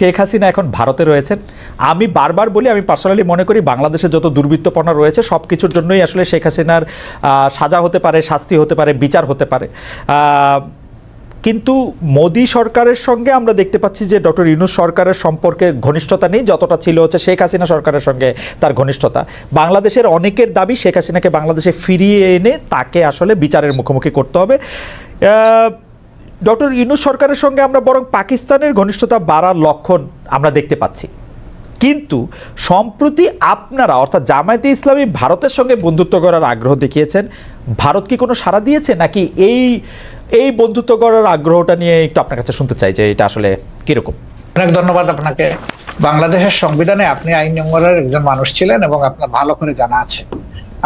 শেখ হাসিনা এখন ভারতে রয়েছেন। আমি বারবার বলি, আমি পার্সোনালি মনে করি, বাংলাদেশে যত দুর্বৃত্তপনা রয়েছে সব কিছুর জন্যই আসলে শেখ হাসিনার সাজা হতে পারে, শাস্তি হতে পারে, বিচার হতে পারে। কিন্তু মোদী সরকারের সঙ্গে আমরা দেখতে পাচ্ছি যে ডক্টর ইউনুস সরকারের সম্পর্কে ঘনিষ্ঠতা নেই, যতটা ছিল হচ্ছে শেখ হাসিনা সরকারের সঙ্গে তার ঘনিষ্ঠতা। বাংলাদেশের অনেকের দাবি, শেখ হাসিনাকে বাংলাদেশে ফিরিয়ে এনে তাকে আসলে বিচারের মুখোমুখি করতে হবে। ডক্টর ইউনুস সরকারের সঙ্গে আমরা বরং পাকিস্তানের ঘনিষ্ঠতা বাড়ার লক্ষণ আমরা দেখতে পাচ্ছি। কিন্তু সম্প্রতি আপনারা, অর্থাৎ জামায়াতে ইসলামী ভারতের সঙ্গে বন্ধুত্ব করার আগ্রহ দেখিয়েছেন। ভারত কি কোনো সাড়া দিয়েছে? নাকি এই এই বন্ধুত্ব করার আগ্রহটা নিয়ে একটু আপনার কাছে শুনতে চাই যে এটা আসলে কীরকম? অনেক ধন্যবাদ আপনাকে। বাংলাদেশের সংবিধানে আপনি আইন নম্বরের একজন মানুষ ছিলেন এবং আপনার ভালো করে জানা আছে।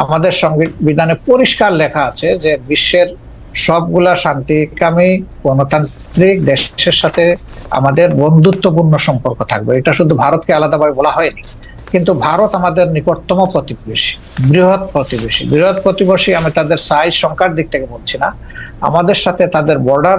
আমাদের সংবিধানে পরিষ্কার লেখা আছে যে বিশ্বের সবগুলা শান্তিকামী গণতান্ত্রিক দেশের সাথে আমাদের বন্ধুত্বপূর্ণ সম্পর্ক থাকবে। এটা শুধু ভারতকে আলাদাভাবে বলা হয়নি। কিন্তু ভারত আমাদের নিকটতম প্রতিবেশী, বৃহৎ প্রতিবেশী। বৃহৎ প্রতিবেশী আমি তাদের সাইজ সংখ্যার দিক থেকে বলছি না। আমাদের সাথে তাদের বর্ডার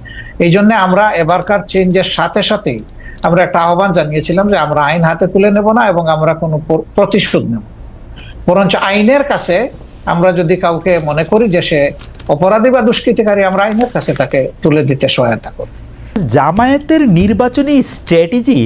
এই জন্য আমরা এবারকার চেঞ্জের সাথে সাথেই আমরা একটা আহ্বান জানিয়েছিলাম যে আমরা আইন হাতে তুলে নেব না এবং আমরা কোনো প্র- প্রতিশোধ নেব বরঞ্চ আইনের কাছে আমরা যদি কাউকে মনে করি যে সে অপরাধী বা দুষ্কৃতিকারী, আমরা আইনের কাছে তাকে তুলে দিতে সহায়তা করব। জামায়াতের নির্বাচনী স্ট্র্যাটেজি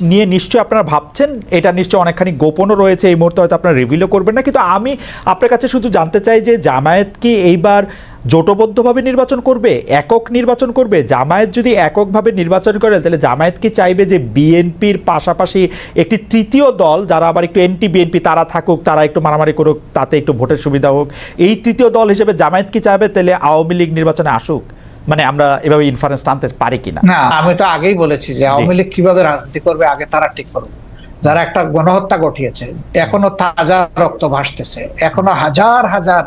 নিয়ে নিশ্চয় আপনারা ভাবছেন? এটা নিশ্চয় অনেকখানি গোপনও রয়েছে, এই মুহূর্তে হয়তো আপনারা রিভিলও করবেন না। কিন্তু আমি আপনার কাছে শুধু জানতে চাই যে জামায়াত কি এইবার জোটবদ্ধভাবে নির্বাচন করবে একক নির্বাচন করবে জামায়াত যদি এককভাবে নির্বাচন করে তাহলে জামায়াত কি চাইবে যে বিএনপির পাশাপাশি একটি তৃতীয় দল যারা আবার একটু এনটি বিএনপি তারা থাকুক তারা একটু মারামারি করুক তাতে একটু ভোটের সুবিধা হোক এই তৃতীয় দল হিসেবে জামায়াত কি চাইবে তাহলে আওয়ামী লীগ নির্বাচনে আসুক? মানে আমরা এভাবে ইনফারেন্স টানতে পারি কিনা? না আমি তো আগেই বলেছি যে আওয়ামী লীগ কীভাবে রাজনীতি করবে আগে তারা ঠিক করবে যারা একটা গণহত্যা ঘটিয়েছে এখনও তাজা রক্ত ভাসতেছে এখনও হাজার হাজার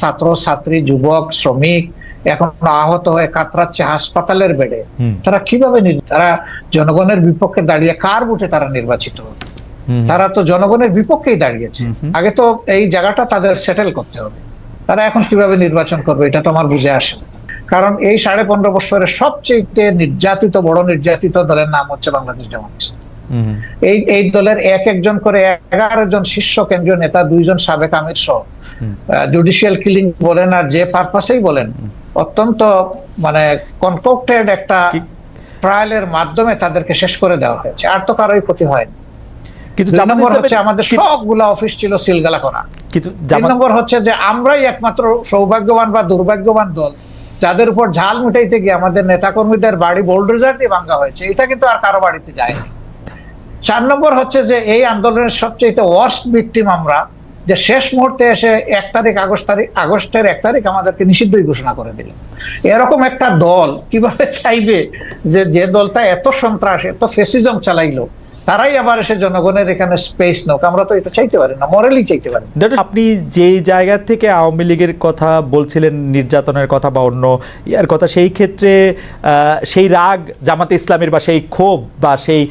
ছাত্র ছাত্রী যুবক শ্রমিক এখন আহত হয়ে কাতরাচ্ছে হাসপাতালের বেডে। তারা কীভাবে তারা জনগণের বিপক্ষে দাঁড়িয়ে কার বুটে তারা নির্বাচিত? তারা তো জনগণের বিপক্ষেই দাঁড়িয়েছে। আগে তো এই জায়গাটা তাদের সেটেল করতে হবে। তারা এখন কীভাবে নির্বাচন করবে এটা তো আমার বুঝে আসে কারণ এই সাড়ে পনেরো বছরের সবচেয়ে নির্যাতিত বড় নির্যাতিত দলের নাম হচ্ছে বাংলাদেশ জামাত ইসলাম। এই এই দলের এক একজন করে এগারো জন শীর্ষ কেন্দ্রীয় নেতা দুইজন সাবেক আমির সহ। জুডিশিয়াল কিলিং বলেন আর যে পারপাসেই বলেন অত্যন্ত মানে কনকোক্টেড একটা ট্রায়ালের মাধ্যমে তাদেরকে শেষ করে দেওয়া হয়েছে। আর তো কারোই ক্ষতি হয়নি। কিন্তু নম্বর হচ্ছে আমাদের সবগুলা অফিস ছিল সিলগালা করা। কিন্তু নম্বর হচ্ছে যে আমরাই একমাত্র সৌভাগ্যবান বা দুর্ভাগ্যবান দল যাদের উপর ঝাল মিটাইতে গিয়ে আমাদের নেতাকর্মীদের বাড়ি বোল্ডোজার দিয়ে ভাঙ্গা হয়েছে। এটা কিন্তু আর কারও বাড়িতে যায়নি। চার নম্বর হচ্ছে যে এই আন্দোলনের সবচেয়ে ওয়ার্স্ট ভিকটিম আমরা, যে শেষ মুহূর্তে এসে এক তারিখ আগস্ট তারিখ, আগস্টের এক তারিখ আমাদেরকে নিষিদ্ধই ঘোষণা করে দিল। এরকম একটা দল কীভাবে চাইবে যে যে দলটা এত সন্ত্রাস, এত ফেসিজম চালাইলো তারাই আবার এসে জনগণের এখানে স্পেস নোক। আমরা তো এটা চাইতে পারি না মরালি চাইতে পারি আপনি যে জায়গা থেকে আওয়ামী লীগের কথা বলছিলেন, নির্যাতনের কথা বা অন্য ইয়ার কথা, সেই ক্ষেত্রে সেই রাগ জামাতে ইসলামের বা সেই ক্ষোভ বা সেই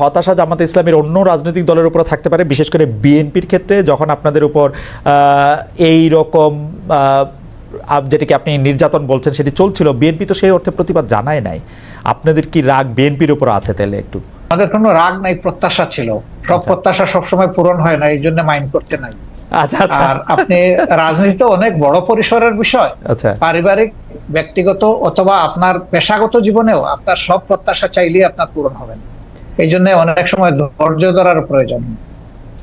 হতাশা জামাতে ইসলামের অন্য রাজনৈতিক দলের উপর থাকতে পারে, বিশেষ করে বিএনপির ক্ষেত্রে, যখন আপনাদের উপর এই রকম যেটাকে আপনি নির্যাতন বলছেন, সেটি চলছিল, বিএনপি তো সেই অর্থে প্রতিবাদ জানায় নাই। আপনাদের কি রাগ বিএনপির উপর আছে তাহলে একটু? আমাদের কোনো রাগ নাই প্রত্যাশা ছিল। সব প্রত্যাশা সবসময় পূরণ হয় না এই জন্য মাইন্ড করতে নাই। আচ্ছা আচ্ছা। আর আপনি রাজনীতি তো অনেক বড় পরিসরের বিষয়। আচ্ছা। পারিবারিক ব্যক্তিগত অথবা আপনার পেশাগত জীবনেও আপনার সব প্রত্যাশা চাইলেই আপনার পূরণ হবে না। এই জন্য অনেক সময় ধৈর্য ধরার প্রয়োজন।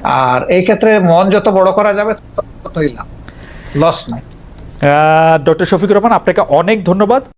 আর এই ক্ষেত্রে মন যত বড় করা যাবে ততই লাভ। লস নাই। ডক্টর শফিকুর রহমান আপনাকে অনেক ধন্যবাদ।